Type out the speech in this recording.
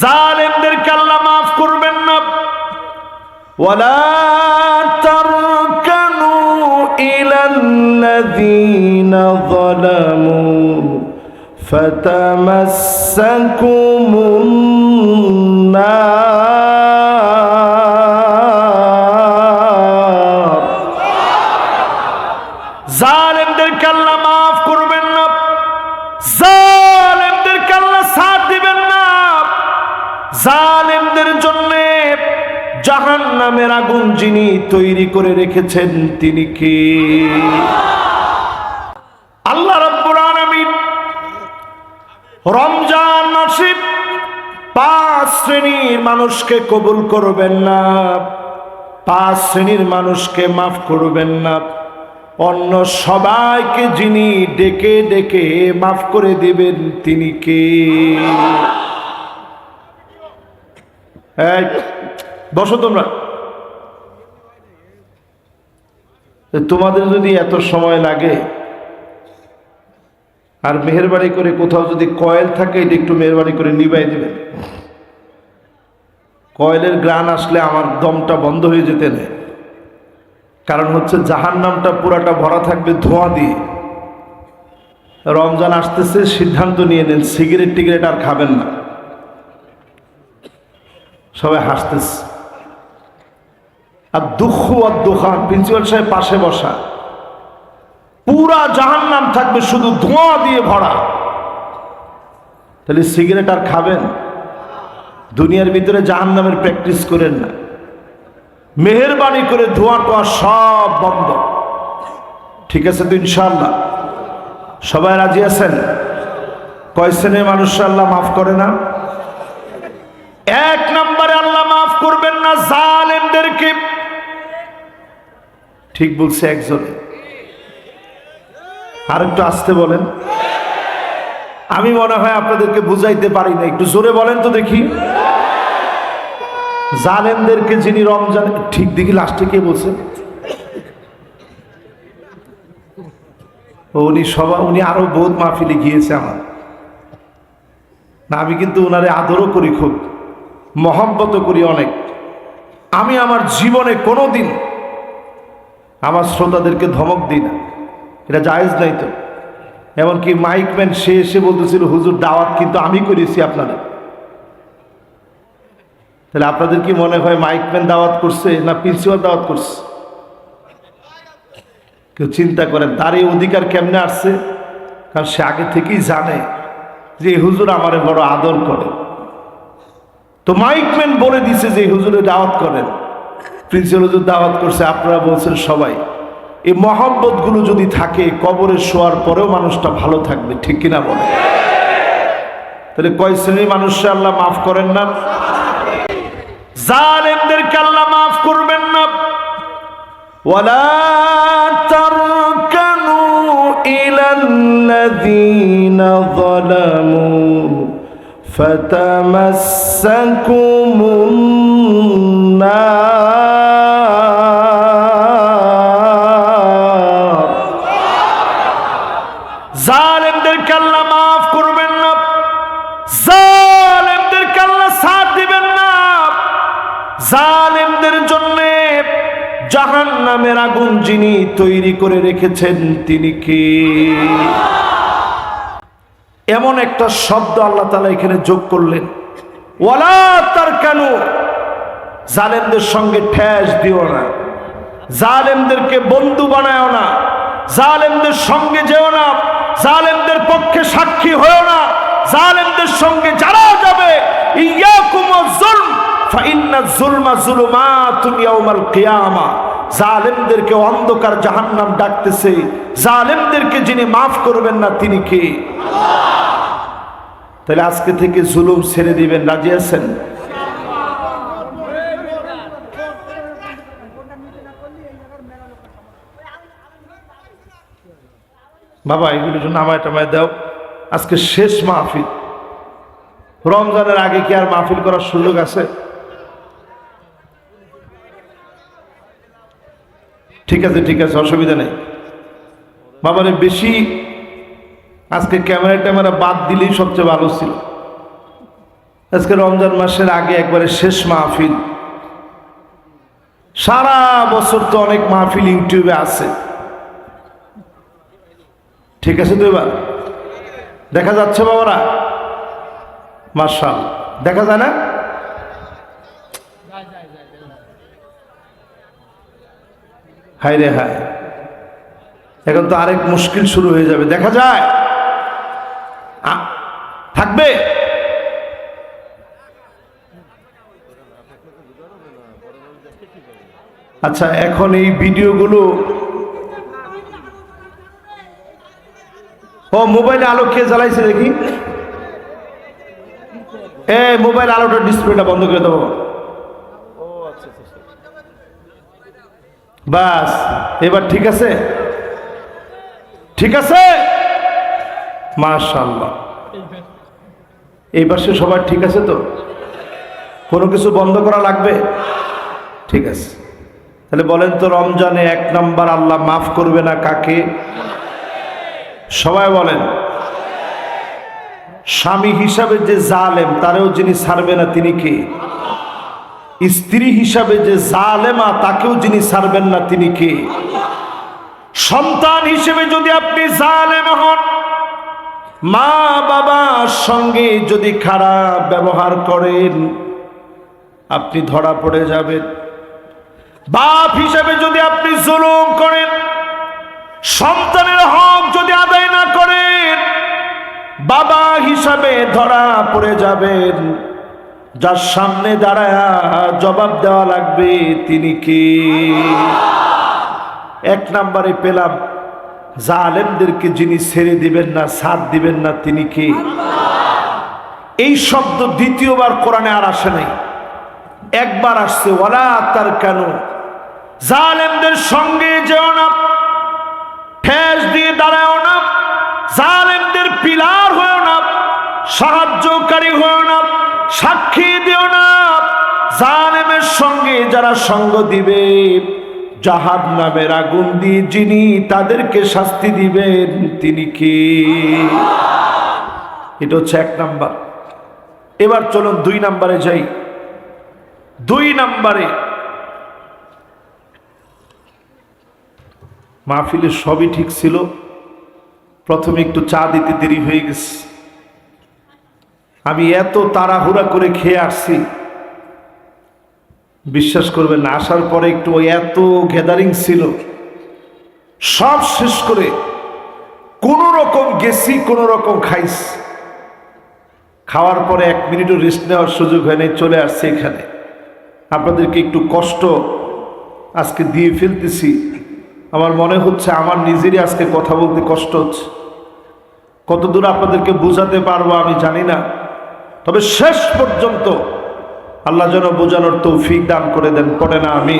জালেমদেরকে আল্লাহ মাফ করবেন না ولا تركنوا إلى الذين ظلموا فتمسكم النار জালেমদের জন্য জাহান নামের আগুন যিনি তৈরি করে রেখেছেন তিনি কে? আল্লাহ রমজান মাসে পাঁচ শ্রেণির মানুষকে কবুল করবেন না। পাঁচ শ্রেণির মানুষকে মাফ করবেন না। অন্য সবাইকে যিনি ডেকে ডেকে মাফ করে দিবেন তিনি কে? বসো তোমরা। তোমাদের যদি এত সময় লাগে, আর মেহরবানি করে কোথাও যদি কয়েল থাকে, এটা একটু মেহরবানি করে নিবাই দেবেন। কয়েলের গ্রান আসলে আমার দমটা বন্ধ হয়ে যেতে নেই। কারণ হচ্ছে জাহান নামটা পুরাটা ভরা থাকবে ধোঁয়া দিয়ে। রমজান আসতেছে, সিদ্ধান্ত নিয়ে নেন, সিগারেট টিগারেট আর খাবেন না। সবাই হাসতেছে। আর দুঃখ আর দোকান প্রিন্সিপাল সাহেব পাশে বসা। পুরা জাহান নাম থাকবে শুধু ধোঁয়া দিয়ে ভরা। তাহলে সিগারেট আর খাবেন? দুনিয়ার ভিতরে জাহান নামের প্র্যাকটিস করেন না। মেহরবানি করে ধোঁয়া টোয়া সব বন্ধ। ঠিক আছে তো ইনশাল্লাহ সবাই রাজি আছেন? কয় শ্রেণির মানুষ আল্লাহ মাফ করে না? এক নম্বরে আল্লাহ মাফ করবেন না জালেমদেরকে ঠিক বলছে একজনে। আর একটু আসতে বলেন। আমি মনে হয় আপনাদেরকে বুঝাইতে পারি না। একটু জোরে বলেন তো দেখি। জালেমদেরকে যিনি রমজান ঠিক দেখি লাস্টে কে বলছেন উনি সবা উনি আরও বহুত মাহফিলে গিয়েছে আমার। না, আমি কিন্তু ওনারে আদরও করি খুব। মহব্বত করি অনেক। আমি আমার জীবনে কোনো দিন আমার শ্রোতাদেরকে ধমক দিই না। এটা জায়েজ নাই তো। এমনকি মাইকম্যান সে এসে বলতেছিল, হুজুর, দাওয়াত কিন্তু আমি করেছি আপনাদের। তাহলে আপনাদের কি মনে হয় মাইকম্যান দাওয়াত করছে না প্রিন্সিপাল দাওয়াত করছে? কেউ চিন্তা করেন তার এই অধিকার কেমনে আসছে? কারণ সে আগে থেকেই জানে যে হুজুর আমারে বড় আদর করে। তো মাইকম্যান বলে দিছে যে হুজুরে দাওয়াত করেন। ফিজিওলজির দাওয়াত করছে, আপনারা বলছেন সবাই। এই মহব্বতগুলো যদি থাকে, কবরে শোয়ার পরেও মানুষটা ভালো থাকবে, ঠিক কিনা বলে তাহলে কয় শ্রেণির মানুষকে আল্লাহ মাফ করেন না? জালেমদেরকে আল্লাহ মাফ করবেন না। ওয়ালা জালেমদেরকে আল্লাহ মাফ করবেন না। জালেমদেরকে আল্লাহ সাথ দিবেন না। জালেমদের জন্য জাহান নামের আগুন যিনি তৈরি করে রেখেছেন, তিনি কি? এমন একটা শব্দ আল্লাহ তালা এখানে যোগ করলেন। ওয়ালা তার কেন জালেমদের সঙ্গে ঠেস দিও না। জালেমদেরকে বন্ধু বানায় না। জালেমদের সঙ্গে যেও না। জালেমদের পক্ষে সাক্ষী হয়েও না। জালেমদের সঙ্গে যারা যাবে জালেমদেরকে অন্ধকার জাহান্নাম ডাকতেছে। জালেমদেরকে যিনি মাফ করবেন না, তিনি কে? তাহলে আজকে থেকে জুলুম ছেড়ে দিবেন, রাজি আছেন? বাবা, এগুলোর জন্য আমায় টামায় দাও। আজকে শেষ মাহফিল। রমজানের আগে কি আর মাহফিল করার সুযোগ আছে? ঠিক আছে ঠিক আছে, অসুবিধা নেই। বাবারে, বেশি আজকে ক্যামেরা ট্যামেরা বাদ দিলেই সবচেয়ে ভালো ছিল। আজকে রমজান মাসের আগে একবারে শেষ মাহফিল। সারা বছর তো অনেক মাহফিল ইউটিউবে আছে। ঠিক আছে তো এবার? দেখা যাচ্ছে বাবারা। মার্শাল। দেখা যায় না? হায় রে হায়। এখন তো আরেক মুশকিল শুরু হয়ে যাবে। দেখা যায়? থাকবে? আচ্ছা এখন এই ভিডিওগুলো মোবাইলে আলো কে জ্বালাইছে দেখি? এ, মোবাইল আলোটা ডিসপ্লেটা বন্ধ করে দেবো বাস, এবার ঠিক আছে? ঠিক আছে? মাশাল্লাহ এই পাশে সবার ঠিক আছে তো? কোনো কিছু বন্ধ করা লাগবে? ঠিক আছে। তাহলে বলেন তো, রমজানে এক নাম্বার আল্লাহ মাফ করবে না কাকে? সবাই বলেন। স্বামী হিসাবে যে জালেম, তারেও যিনি ছাড়বে না তিনি কে? স্ত্রী হিসাবে যে জালেমা, তাকেও যিনি ছাড়বেন না তিনি কে? সন্তান হিসেবে যদি আপনি জালেম হন, মা বাবার সঙ্গে যদি খারাপ ব্যবহার করেন, আপনি ধরা পড়ে যাবেন। বাপ হিসেবে যদি আপনি জুলুম করেন, সন্তানের হক যদি আদায় না করেন বাবা হিসাবে ধরা পড়ে যাবেন। যার সামনে দাঁড়ায় জবাব দেওয়া লাগবে তিনি কি? এক নম্বরে পেলাম, জালেমদেরকে যিনি ছেড়ে দিবেন না, সাথ দিবেন না, তিনি কি? এই শব্দ দ্বিতীয়বার কোরআনে আর আসে নাই। একবার আসছে ওলা তার কেন জালেমদের সঙ্গে যেও না, ঠেস দিয়ে দাঁড়াও না। জালেমদের না সাহায্যকারী হয়েও না, সাক্ষী দিও না। জালেমের সঙ্গে যারা সঙ্গ দিবে জাহাদ নামের আগুন দিয়ে যিনি তাদেরকে শাস্তি দিবেন, তিনি কি? এটা হচ্ছে এক নাম্বার। এবার চলুন দুই নাম্বারে যাই। দুই নাম্বারে। মাহফিলে সবই ঠিক ছিল। প্রথমে একটু চা দিতে দেরি হয়ে গেছে। আমি এত তাড়াহুড়া করে খেয়ে আসছি। বিশ্বাস করবেন আসার পরে একটু এত গ্যাদারিং ছিল। সব শেষ করে কোনো রকম গেছি, কোনো রকম খাইস। খাওয়ার পরে এক মিনিটও রেস্ট নেওয়ার সুযোগ হয়নি, চলে আসছে এখানে। আপনাদেরকে একটু কষ্ট আজকে দিয়ে ফেলতেছি। আমার মনে হচ্ছে আমার নিজেরই আজকে কথা বলতে কষ্ট হচ্ছে। কতদূর আপনাদেরকে বোঝাতে পারব আমি জানি না। তবে শেষ পর্যন্ত আল্লাহ যেন বোঝানোর তৌফিক দান করে দেন পড়ে না আমি